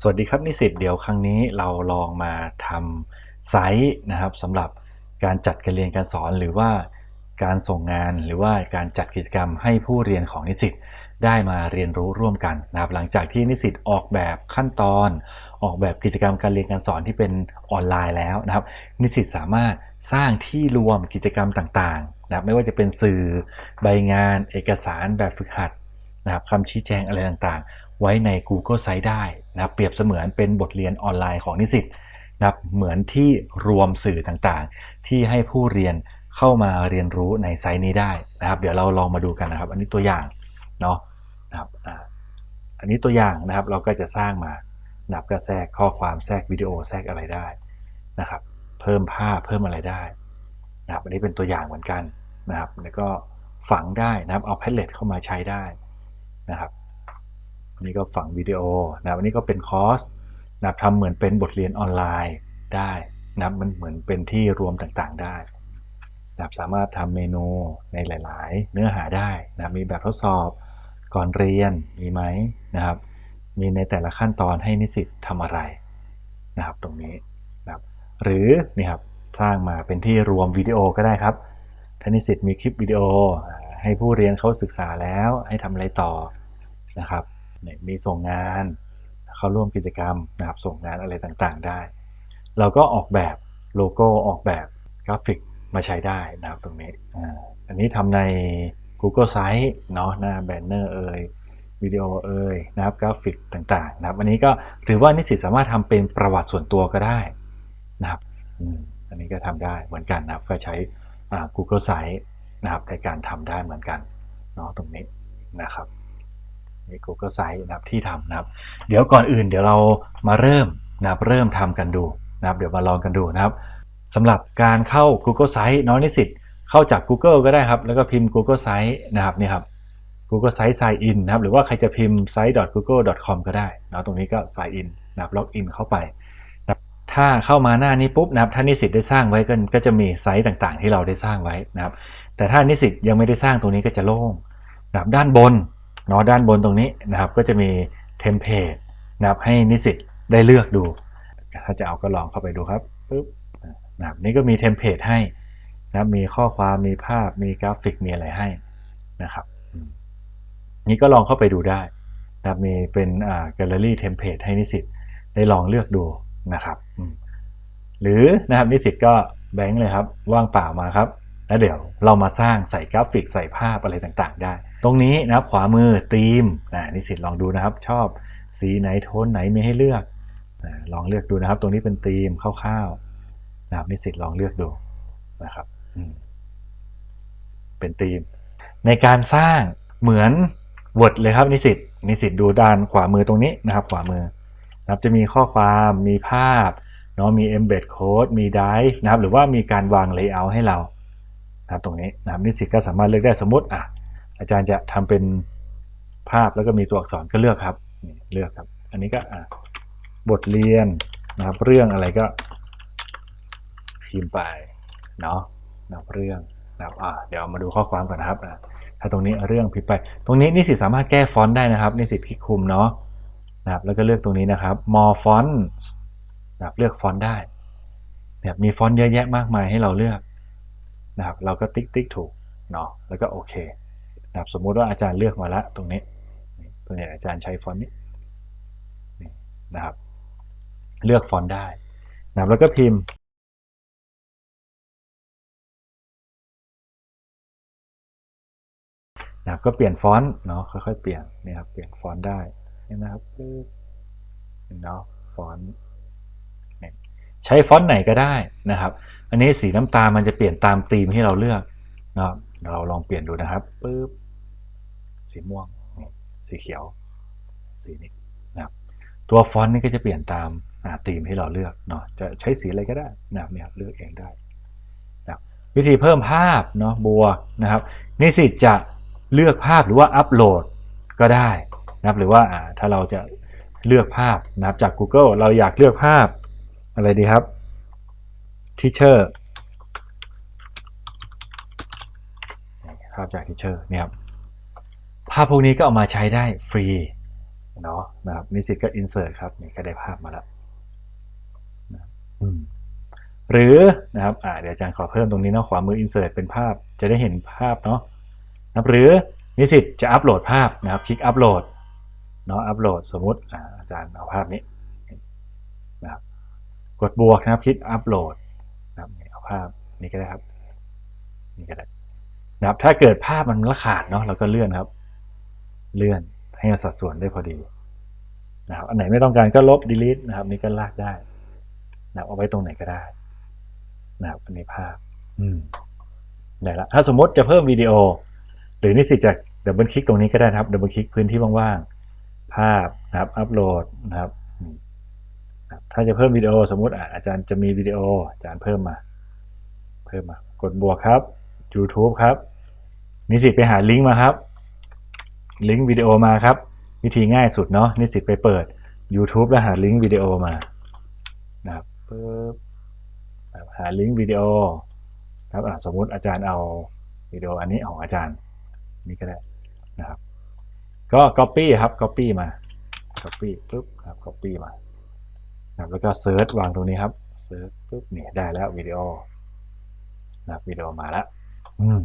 สวัสดีครับนิสิตเดี๋ยวครั้งนี้เราลองมาทำไซต์นะครับสำหรับการจัดการเรียนการสอนหรือว่าการส่งงานหรือว่าการจัดกิจกรรมให้ผู้เรียนของนิสิตได้มาเรียนรู้ร่วมกันนะครับหลังจากที่นิสิตออกแบบขั้นตอน ออกแบบกิจกรรมการเรียนการสอนที่เป็นออนไลน์แล้วนะครับ นิสิตสามารถสร้างที่รวมกิจกรรมต่างๆนะครับไม่ว่าจะเป็นสื่อใบงาน เอกสารแบบฝึกหัดนะครับคำชี้แจงอะไรต่างๆ ไว้ใน Google Site ได้นะครับเปรียบเสมือนเป็นบทเรียนออนไลน์ของนิสิตนะครับเหมือนที่รวมสื่อต่างๆ ที่ให้ผู้เรียนเข้ามาเรียนรู้ในไซต์นี้ได้นะครับ เดี๋ยวเราลองมาดูกันนะครับ อันนี้ตัวอย่างเนาะนะครับอันนี้ตัวอย่างนะครับเราก็จะสร้างมานับก็แทรกข้อความแทรกวิดีโอแทรกอะไรได้นะครับ เพิ่มภาพเพิ่มอะไรได้นะครับอันนี้เป็นตัวอย่างเหมือนกันนะครับ แล้วก็ฝังได้นะครับเอาแพลเลตเข้ามาใช้ได้นะครับ นนี้ก็ฝังวิดีโอนะครับอันนี้ก็เป็นคอร์สนะครับทำเหมือนเป็นบทเรียนออนไลน์ได้นะมันเหมือนเป็นที่รวมต่างๆได้นะครับสามารถทำเมนูในหลาย ๆ เนื้อหาได้นะมีแบบทดสอบก่อนเรียนมีไหมนะครับ มีในแต่ละขั้นตอนให้นิสิตทำอะไรนะครับตรงนี้นะครับหรือนี่ครับสร้างมาเป็นที่รวมวิดีโอก็ได้ครับถ้านิสิตมีคลิปวิดีโอให้ผู้เรียนเขาศึกษาแล้วให้ทำอะไรต่อนะครับ เนี่ยมีส่งงานเข้าร่วมกิจกรรมนะครับส่งงานอะไรต่างๆได้ เราก็ออกแบบโลโก้ออกแบบกราฟิกมาใช้ได้นะครับตรงนี้อันนี้ทำใน Google Site เนาะหน้าแบนเนอร์เอ่ยวิดีโอเอ่ยนะครับกราฟิกต่างๆนะครับอันนี้ก็หรือว่านิสิตสามารถทำเป็นประวัติส่วนตัวก็ได้นะครับอันนี้ก็ทำได้เหมือนกันนะครับก็ใช้ Google Site นะครับในการทำได้เหมือนกันเนาะตรงนี้นะครับ นี่ Google Site นะครับที่ทำนะครับ เดี๋ยวก่อนอื่นเดี๋ยวเรามาเริ่มนะครับเริ่มทำกันดูนะครับ เดี๋ยวมาลองกันดูนะครับสำหรับการเข้า Google Site น้องนิสิตเข้าจาก Google ก็ได้ครับ แล้วก็พิมพ์ Google Site นะครับนี่ครับ Google Site Sign In นะครับ หรือว่าใครจะพิมพ์ site.google.com ก็ได้นะตรงนี้ก็ Sign In นะครับล็อกอินเข้าไปนะถ้าเข้ามาหน้านี้ปุ๊บนะครับ ถ้านิสิตได้สร้างไว้ก็ก็จะมีไซต์ต่างๆ ที่เราได้สร้างไว้นะครับ แต่ถ้านิสิตยังไม่ได้สร้างตรงนี้ก็จะโล่งนะครับด้านบน เนาะด้านบนตรงนี้นะครับก็จะมีเทมเพลตนะครับให้นิสิตได้เลือกดู ถ้าจะเอาก็ลองเข้าไปดูครับปุ๊บนะครับนี่ก็มีเทมเพลตให้นะมีข้อความมีภาพมีกราฟิกมีอะไรให้นะครับนี่ก็ลองเข้าไปดูได้นะครับมีเป็นแกลเลอรี่เทมเพลตให้นิสิตได้ลองเลือกดูนะครับ หรือนะครับนิสิตก็แบงค์เลยครับ ว่างเปล่ามาครับ แล้วเดี๋ยวเรามาสร้างใส่กราฟิกใส่ภาพอะไรต่างๆ ได้ ตรงนี้นะครับขวามือธีมอ่านิสิตลองดูนะครับ ชอบสีไหนโทนไหนมีให้เลือกอ่าลองเลือกดูนะครับ ตรงนี้เป็นธีมคร่าวๆนะครับนิสิตลองเลือกดูนะครับเป็นธีม ในการสร้างเหมือน Word เลยครับนิสิตนิสิตดูด้านขวามือตรงนี้นะครับ ขวามือนะครับจะมีข้อความมีภาพเนาะมี embed code มี drive นะครับ หรือว่ามีการวาง layout ให้เรานะครับตรงนี้นะครับนิสิตก็สามารถเลือกได้สมมติอะ อาจารย์จะทำเป็นภาพแล้วก็มีตัวอักษรก็เลือกครับเลือกครับ อันนี้ก็บทเรียนนะครับ เรื่องอะไรก็พิมพ์ไปเนาะนะเรื่องนะครับอะเดี๋ยวมาดูข้อความก่อนนะครับอะถ้าตรงนี้เรื่องผิดไป ตรงนี้นิสิตสามารถแก้ฟอนต์ได้นะครับนิสิตคลิกคุมเนาะนะครับแล้วก็เลือกตรงนี้นะครับ more fonts นะครับเลือกฟอนต์ได้นะครับมีฟอนต์เยอะแยะมากมายให้เราเลือกนะครับ เราก็ติ๊กติ๊กถูกเนาะแล้วก็โอเค นะครับสมมุติว่าอาจารย์เลือกมาแล้วตรงนี้ ส่วนใหญ่อาจารย์ใช้ฟอนต์นี้นะครับ เลือกฟอนต์ได้นะครับแล้วก็พิมพ์นะก็เปลี่ยนฟอนต์เนาะค่อยๆเปลี่ยนนี่ครับเปลี่ยนฟอนต์ได้นี่นะครับเนาะฟอนต์ใช้ฟอนต์ไหนก็ได้นะครับ อันนี้สีน้ำตาลมันจะเปลี่ยนตามธีมที่เราเลือกเนาะเราลองเปลี่ยนดูนะครับปึ๊บ สีม่วงนี่สีเขียว สีนี้นะครับตัวฟอนต์นี่ก็จะเปลี่ยนตามธีมที่เราเลือกเนาะจะใช้สีอะไรก็ได้นะครับเนี่ยเลือกเองได้นะวิธีเพิ่มภาพเนาะบวกนะครับนิสิตจะเลือกภาพหรือว่าอัปโหลดก็ได้นะครับหรือว่าอ่าถ้าเราจะเลือกภาพนะครับจาก Google เราอยากเลือกภาพอะไรดีครับ Teacher ภาพจาก Teacher เนี่ยครับ ภาพพวกนี้ก็เอามาใช้ได้ฟรีเนาะนะครับนิสิตก็ insert ครับนี่ก็ได้ภาพมาแล้วนะหรือนะครับอ่าเดี๋ยวอาจารย์ขอเพิ่มตรงนี้เนาะขวามือ insert เป็นภาพจะได้เห็นภาพเนาะนะหรือนิสิตจะอัปโหลดภาพนะครับ คลิกอัปโหลดเนาะอัปโหลดสมมติอาอาจารย์เอาภาพนี้นะครับกดบวกนะครับคลิกอัปโหลดนะครับเอาภาพนี้ก็ได้ครับนี่ก็ได้นะครับถ้าเกิดภาพมันละขาดเนาะเราก็เลื่อนครับ เลื่อนให้สัดส่วนได้พอดีนะครับอันไหนไม่ต้องการก็ลบ delete นะครับนี่ก็ลากได้นะเอาไว้ตรงไหนก็ได้นะครับอันนี้ภาพอืมได้ละถ้าสมมติจะเพิ่มวิดีโอ หรือนิสิตจะดับเบิลคลิกตรงนี้ก็ได้นะครับดับเบิลคลิกพื้นที่ว่างๆ ภาพนะครับอัปโหลดนะครับ ถ้าจะเพิ่มวิดีโอสมมติอะอาจารย์จะมีวิดีโออาจารย์เพิ่มมา เพิ่มมากดบวกครับ YouTube ครับ นิสิตไปหาลิงก์มาครับ ลิงก์วิดีโอมาครับ วิธีง่ายสุดเนาะนิสิตไปเปิด YouTube แล้วหาลิงก์วิดีโอมานะครับปึ๊บหาลิงก์วิดีโอครับสมมุติอาจารย์เอาวิดีโออันนี้ของอาจารย์นี่ก็ได้นะครับ ก็ Copy ครับ Copy มา Copy ปุ๊บครับ Copy มานะแล้วก็ Search วางตรงนี้ครับ Search ปุ๊บนี่ได้แล้ววิดีโอนะวิดีโอมาแล้วอืม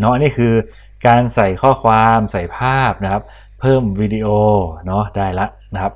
เนาะอันนี้คือการใส่ข้อความใส่ภาพนะครับ เพิ่มวิดีโอเนาะได้ละนะครับ